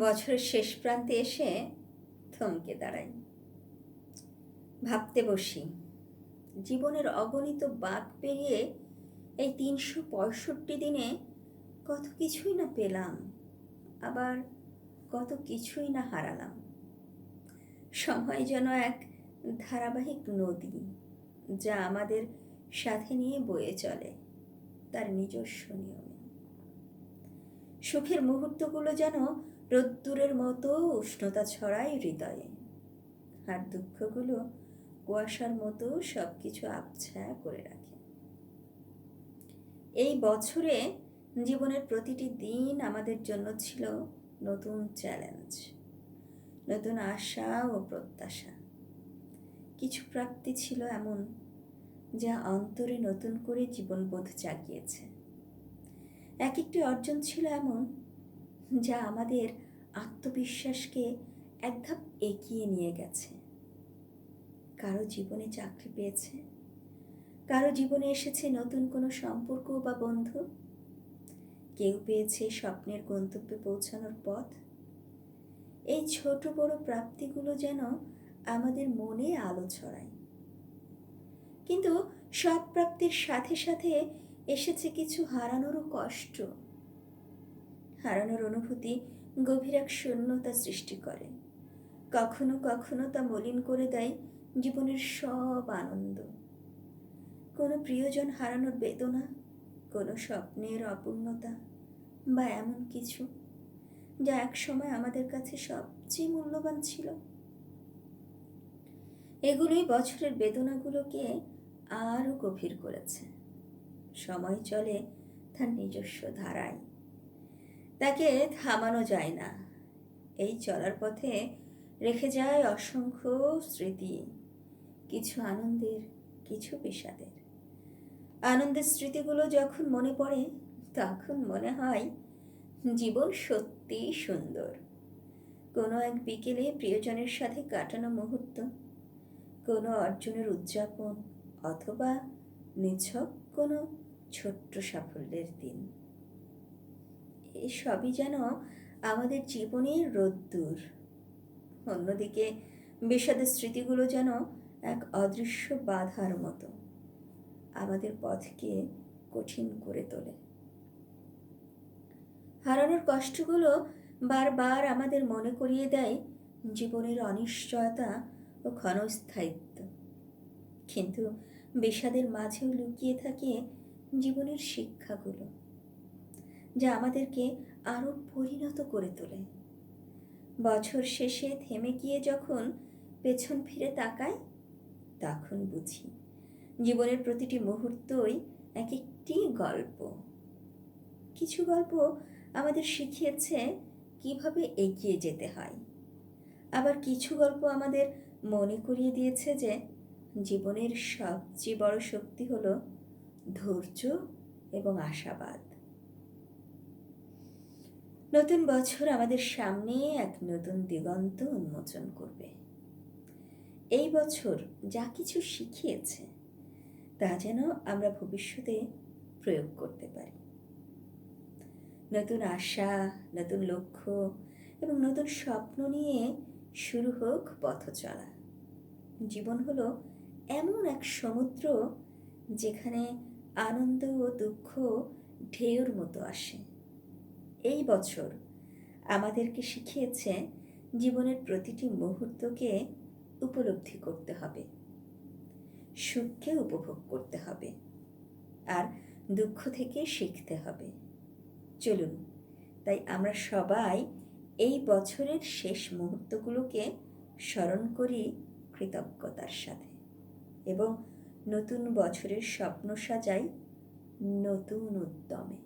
বছরের শেষ প্রান্তে এসে থমকে দাঁড়াই। ভাবতে বসি, জীবনের অগণিত বাঁক পেরিয়ে এই তিনশো পঁয়ষট্টি দিনে কত কিছুই না পেলাম, আবার কত কিছুই না হারালাম। সময় যেন এক ধারাবাহিক নদী, যা আমাদের সাথে নিয়ে বয়ে চলে তার নিজস্ব নিয়মে। সুখের মুহূর্তগুলো যেন রোদ্দুরের মতো উষ্ণতা ছড়ায় হৃদয়ে। আর দুঃখগুলো কুয়াশার মতো সব কিছু আবছা করে রাখে। এই বছরে জীবনের প্রতিটি দিন আমাদের জন্য ছিল নতুন চ্যালেঞ্জ, নতুন আশা ও প্রত্যাশা। কিছু প্রাপ্তি ছিল এমন যা অন্তরে নতুন করে জীবনবোধ জাগিয়েছে। এক একটি অর্জন ছিল এমন যা আমাদের আত্মবিশ্বাসকে এক ধাপ এগিয়ে নিয়ে গেছে। কারও জীবনে চাকরি পেয়েছে? কারও জীবনে এসেছে নতুন কোনো সম্পর্ক বা বন্ধু? কেউ পেয়েছে স্বপ্নের গন্তব্যে পৌঁছানোর পথ? এই ছোট বড় প্রাপ্তিগুলো যেন আমাদের মনে আলো ছড়ায়। কিন্তু সব প্রাপ্তির সাথে সাথে এসেছে কিছু হারানোরও কষ্ট। হারানোর অনুভূতি গভীর এক শূন্যতা সৃষ্টি করে। কখনো কখনো তা মলিন করে দেয় জীবনের সব আনন্দ। কোনো প্রিয়জন হারানোর বেদনা, কোনো স্বপ্নের অপূর্ণতা বা এমন কিছু যা একসময় আমাদের কাছে সবচেয়ে মূল্যবান ছিল। এগুলোই বছরের বেদনাগুলোকে আরও গভীর করেছে। সময় চলে তার নিজস্ব ধারায়। তাকে থামানো যায় না। এই চলার পথে রেখে যায় অসংখ্য স্মৃতি, কিছু আনন্দের, কিছু বিষাদের। আনন্দের স্মৃতিগুলো যখন মনে পড়ে, তখন মনে হয় জীবন সত্যি সুন্দর। কোনো এক বিকেলে প্রিয়জনের সাথে কাটানো মুহূর্ত, কোনো অর্জনের উদযাপন, অথবা নিছক কোনো ছোট্ট সাফল্যের দিন। এসবই যেন আমাদের জীবনের রোদ্দুর। অন্যদিকে বিষাদের স্মৃতিগুলো যেন এক অদৃশ্য বাধার মতো আমাদের পথকে কঠিন করে তোলে। হারানোর কষ্টগুলো বারবার আমাদের মনে করিয়ে দেয় জীবনের অনিশ্চয়তা ও ক্ষণস্থায়িত্ব। কিন্তু বিষাদের মাঝেও লুকিয়ে থাকে জীবনের শিক্ষাগুলো। যা আমাদেরকে আরও পরিণত করে তোলে। বছর শেষে থেমে গিয়ে যখন পেছন ফিরে তাকায় তখন বুঝি জীবনের প্রতিটি মুহূর্তই এক একটি গল্প। কিছু গল্প আমাদের শিখিয়েছে কীভাবে এগিয়ে যেতে হয়। আবার কিছু গল্প আমাদের মনে করিয়ে দিয়েছে যে জীবনের সবচেয়ে বড় শক্তি হলো ধৈর্য এবং আশাবাদ। নতুন বছর আমাদের সামনে এক নতুন দিগন্ত উন্মোচন করবে। এই বছর যা কিছু শিখিয়েছে, তা যেন আমরা ভবিষ্যতে প্রয়োগ করতে পারি। নতুন আশা, নতুন লক্ষ্য এবং নতুন স্বপ্ন নিয়ে শুরু হোক পথ চলা। জীবন হলো এমন এক সমুদ্র যেখানে আনন্দ ও দুঃখ ঢেউর মতো আসে। এই বছর আমাদেরকে শিখিয়েছে জীবনের প্রতিটি মুহূর্তকে উপলব্ধি করতে হবে, সুখকে উপভোগ করতে হবে, আর দুঃখ থেকে শিখতে হবে। চলুন, তাই আমরা সবাই এই বছরের শেষ মুহূর্তগুলোকে স্মরণ করি কৃতজ্ঞতার সাথে এবং নতুন বছরের স্বপ্ন সাজাই নতুন উদ্যমে।